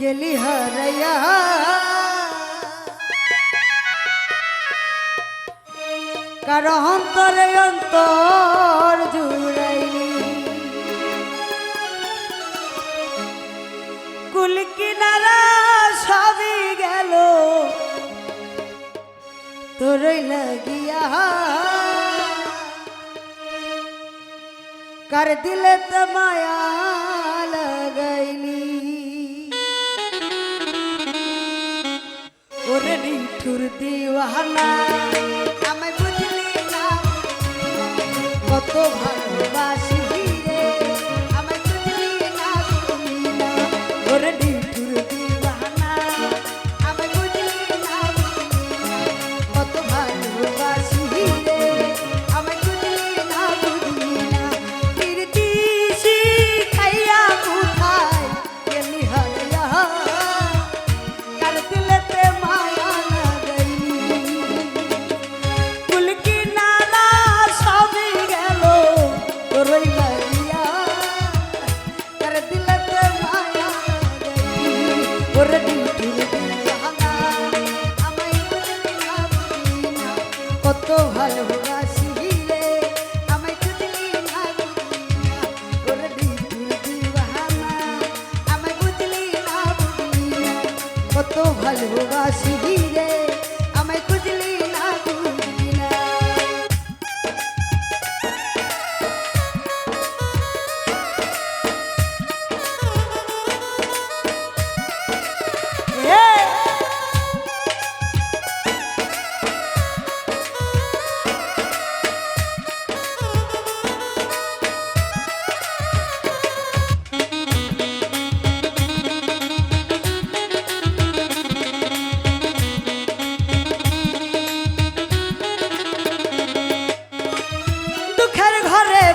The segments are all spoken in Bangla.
गेली हरया। কারণ তরে অন্তর জুড়াইলি কুল কিনারা সবই গেল তোরই লাগিয়া কার দিলে তো মায়া লাগাইলি তোর দিওয়ানা। আমায় বুঝলি না? কত ভালোবাসি।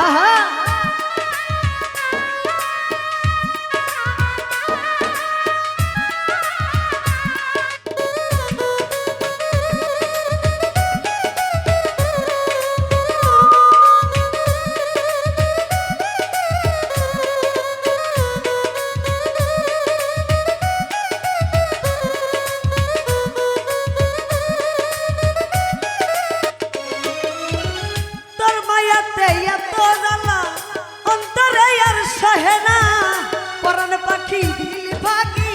啊哈。ওঠে না পরান পাখি দিল পাখি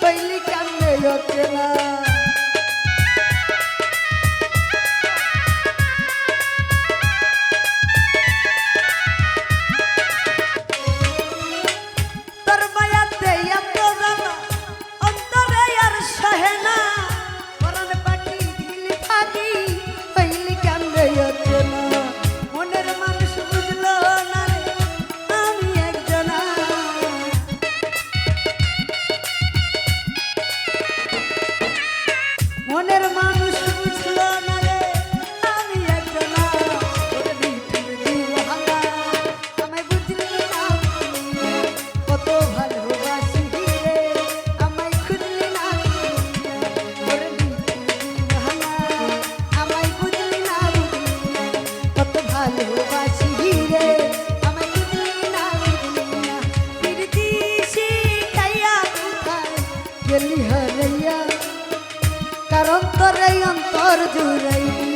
হইলি কান্দে ওঠে গেলি কারণ তোর অন্তর জুড়াই